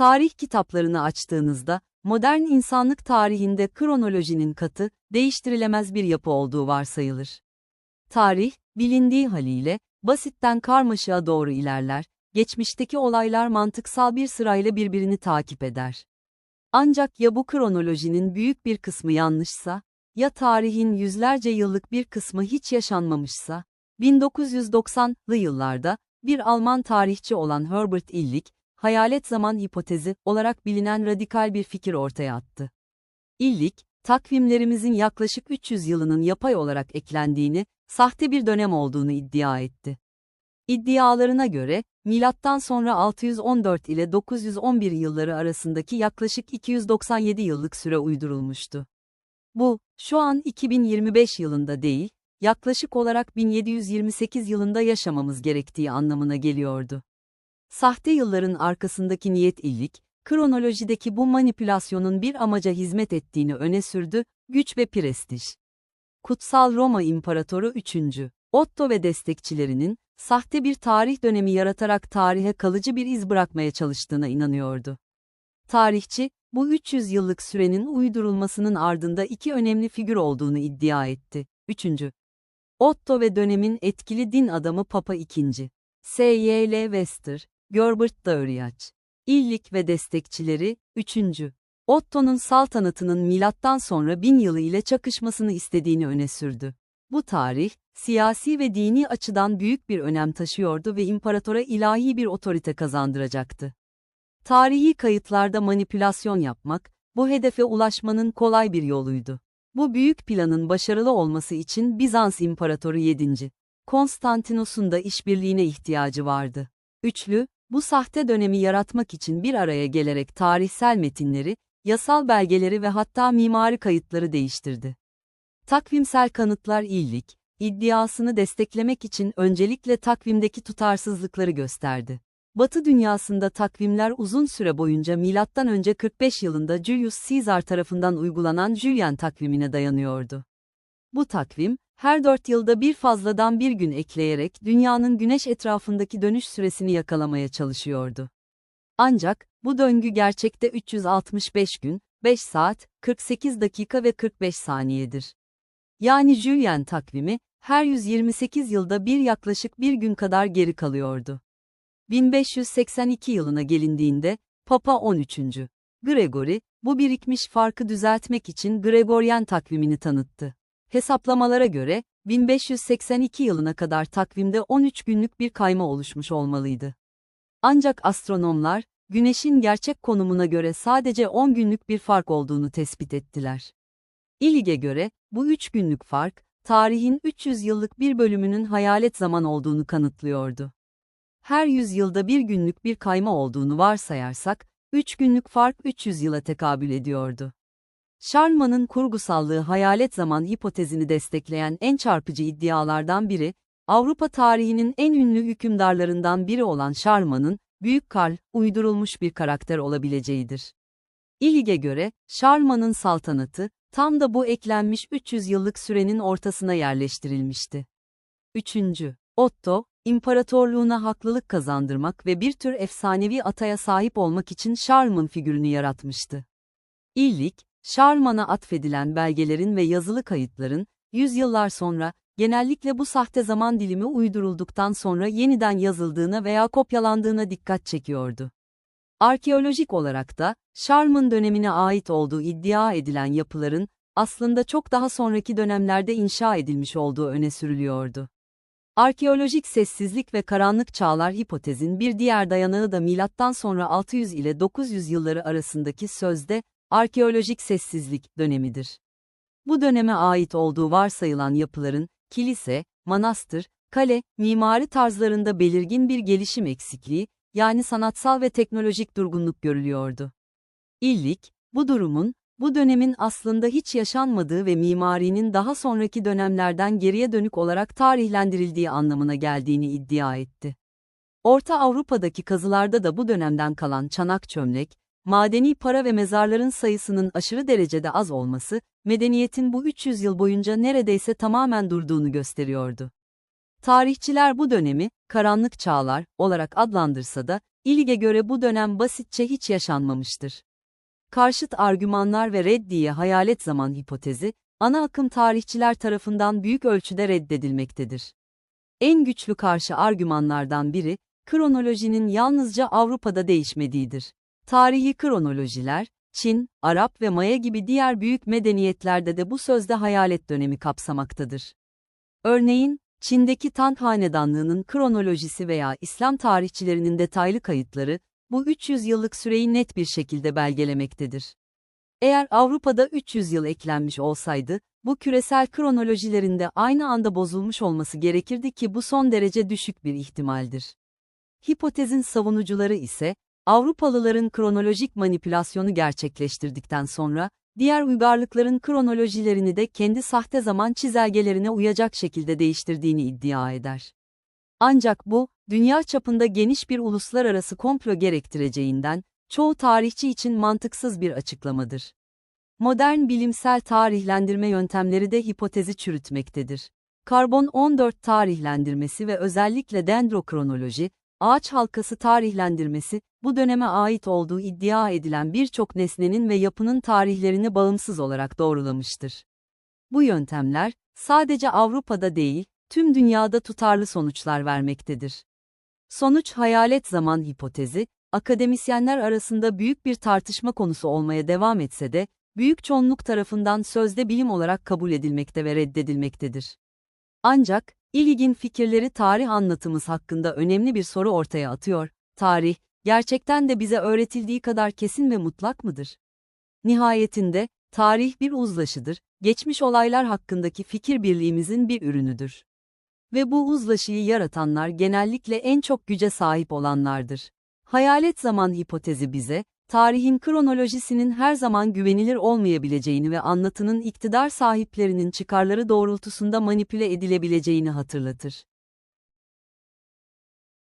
Tarih kitaplarını açtığınızda, modern insanlık tarihinde kronolojinin katı, değiştirilemez bir yapı olduğu varsayılır. Tarih, bilindiği haliyle, basitten karmaşığa doğru ilerler, geçmişteki olaylar mantıksal bir sırayla birbirini takip eder. Ancak ya bu kronolojinin büyük bir kısmı yanlışsa, ya tarihin yüzlerce yıllık bir kısmı hiç yaşanmamışsa, 1990'lı yıllarda, bir Alman tarihçi olan Herbert Illich, hayalet zaman hipotezi olarak bilinen radikal bir fikir ortaya attı. Illich, takvimlerimizin yaklaşık 300 yılının yapay olarak eklendiğini, sahte bir dönem olduğunu iddia etti. İddialarına göre, milattan sonra 614 ile 911 yılları arasındaki yaklaşık 297 yıllık süre uydurulmuştu. Bu, şu an 2025 yılında değil, yaklaşık olarak 1728 yılında yaşamamız gerektiği anlamına geliyordu. Sahte yılların arkasındaki niyet illik, kronolojideki bu manipülasyonun bir amaca hizmet ettiğini öne sürdü, güç ve prestij. Kutsal Roma İmparatoru 3. Otto ve destekçilerinin, sahte bir tarih dönemi yaratarak tarihe kalıcı bir iz bırakmaya çalıştığına inanıyordu. Tarihçi, bu 300 yıllık sürenin uydurulmasının ardında iki önemli figür olduğunu iddia etti. 3. Otto ve dönemin etkili din adamı Papa II. S.Y.L. Wester, Gerbert Dağıryaç. İllik ve destekçileri, 3. Otto'nun saltanatının milattan sonra bin yılı ile çakışmasını istediğini öne sürdü. Bu tarih, siyasi ve dini açıdan büyük bir önem taşıyordu ve imparatora ilahi bir otorite kazandıracaktı. Tarihi kayıtlarda manipülasyon yapmak, bu hedefe ulaşmanın kolay bir yoluydu. Bu büyük planın başarılı olması için Bizans İmparatoru 7. Konstantinos'un da işbirliğine ihtiyacı vardı. Üçlü, bu sahte dönemi yaratmak için bir araya gelerek tarihsel metinleri, yasal belgeleri ve hatta mimari kayıtları değiştirdi. Takvimsel kanıtlar illik, iddiasını desteklemek için öncelikle takvimdeki tutarsızlıkları gösterdi. Batı dünyasında takvimler uzun süre boyunca M.Ö. 45 yılında Julius Caesar tarafından uygulanan Julian takvimine dayanıyordu. Bu takvim, her dört yılda bir fazladan bir gün ekleyerek dünyanın güneş etrafındaki dönüş süresini yakalamaya çalışıyordu. Ancak, bu döngü gerçekte 365 gün, 5 saat, 48 dakika ve 45 saniyedir. Yani Julian takvimi, her 128 yılda bir yaklaşık bir gün kadar geri kalıyordu. 1582 yılına gelindiğinde, Papa 13. Gregory, bu birikmiş farkı düzeltmek için Gregorian takvimini tanıttı. Hesaplamalara göre, 1582 yılına kadar takvimde 13 günlük bir kayma oluşmuş olmalıydı. Ancak astronomlar, Güneş'in gerçek konumuna göre sadece 10 günlük bir fark olduğunu tespit ettiler. İlig'e göre, bu 3 günlük fark, tarihin 300 yıllık bir bölümünün hayalet zaman olduğunu kanıtlıyordu. Her yüzyılda bir günlük bir kayma olduğunu varsayarsak, 3 günlük fark 300 yıla tekabül ediyordu. Sharma'nın kurgusallığı hayalet zaman hipotezini destekleyen en çarpıcı iddialardan biri, Avrupa tarihinin en ünlü hükümdarlarından biri olan Sharma'nın, Büyük Karl, uydurulmuş bir karakter olabileceğidir. İlig'e göre, Sharma'nın saltanatı, tam da bu eklenmiş 300 yıllık sürenin ortasına yerleştirilmişti. 3. Otto, imparatorluğuna haklılık kazandırmak ve bir tür efsanevi ataya sahip olmak için Charlemagne figürünü yaratmıştı. İllik, Charlemagne'a atfedilen belgelerin ve yazılı kayıtların, yüzyıllar sonra, genellikle bu sahte zaman dilimi uydurulduktan sonra yeniden yazıldığına veya kopyalandığına dikkat çekiyordu. Arkeolojik olarak da, Charlemagne dönemine ait olduğu iddia edilen yapıların, aslında çok daha sonraki dönemlerde inşa edilmiş olduğu öne sürülüyordu. Arkeolojik sessizlik ve karanlık çağlar hipotezin bir diğer dayanağı da milattan sonra 600 ile 900 yılları arasındaki sözde arkeolojik sessizlik dönemidir. Bu döneme ait olduğu varsayılan yapıların kilise, manastır, kale, mimari tarzlarında belirgin bir gelişim eksikliği, yani sanatsal ve teknolojik durgunluk görülüyordu. İllik, bu durumun, bu dönemin aslında hiç yaşanmadığı ve mimarinin daha sonraki dönemlerden geriye dönük olarak tarihlendirildiği anlamına geldiğini iddia etti. Orta Avrupa'daki kazılarda da bu dönemden kalan çanak çömlek, madeni para ve mezarların sayısının aşırı derecede az olması, medeniyetin bu 300 yıl boyunca neredeyse tamamen durduğunu gösteriyordu. Tarihçiler bu dönemi, karanlık çağlar, olarak adlandırsa da, İlge göre bu dönem basitçe hiç yaşanmamıştır. Karşıt argümanlar ve reddiye hayalet zaman hipotezi, ana akım tarihçiler tarafından büyük ölçüde reddedilmektedir. En güçlü karşı argümanlardan biri, kronolojinin yalnızca Avrupa'da değişmediğidir. Tarihi kronolojiler, Çin, Arap ve Maya gibi diğer büyük medeniyetlerde de bu sözde hayalet dönemi kapsamaktadır. Örneğin, Çin'deki Tang Hanedanlığı'nın kronolojisi veya İslam tarihçilerinin detaylı kayıtları, bu 300 yıllık süreyi net bir şekilde belgelemektedir. Eğer Avrupa'da 300 yıl eklenmiş olsaydı, bu küresel kronolojilerinde aynı anda bozulmuş olması gerekirdi ki bu son derece düşük bir ihtimaldir. Hipotezin savunucuları ise, Avrupalıların kronolojik manipülasyonu gerçekleştirdikten sonra, diğer uygarlıkların kronolojilerini de kendi sahte zaman çizelgelerine uyacak şekilde değiştirdiğini iddia eder. Ancak bu, dünya çapında geniş bir uluslararası komplo gerektireceğinden, çoğu tarihçi için mantıksız bir açıklamadır. Modern bilimsel tarihlendirme yöntemleri de hipotezi çürütmektedir. Karbon 14 tarihlendirmesi ve özellikle dendrokronoloji, ağaç halkası tarihlendirmesi, bu döneme ait olduğu iddia edilen birçok nesnenin ve yapının tarihlerini bağımsız olarak doğrulamıştır. Bu yöntemler, sadece Avrupa'da değil, tüm dünyada tutarlı sonuçlar vermektedir. Sonuç hayalet zaman hipotezi, akademisyenler arasında büyük bir tartışma konusu olmaya devam etse de, büyük çoğunluk tarafından sözde bilim olarak kabul edilmekte ve reddedilmektedir. Ancak, İlig'in fikirleri tarih anlatımız hakkında önemli bir soru ortaya atıyor. Tarih, gerçekten de bize öğretildiği kadar kesin ve mutlak mıdır? Nihayetinde, tarih bir uzlaşıdır, geçmiş olaylar hakkındaki fikir birliğimizin bir ürünüdür. Ve bu uzlaşıyı yaratanlar genellikle en çok güce sahip olanlardır. Hayalet zaman hipotezi bize, tarihin kronolojisinin her zaman güvenilir olmayabileceğini ve anlatının iktidar sahiplerinin çıkarları doğrultusunda manipüle edilebileceğini hatırlatır.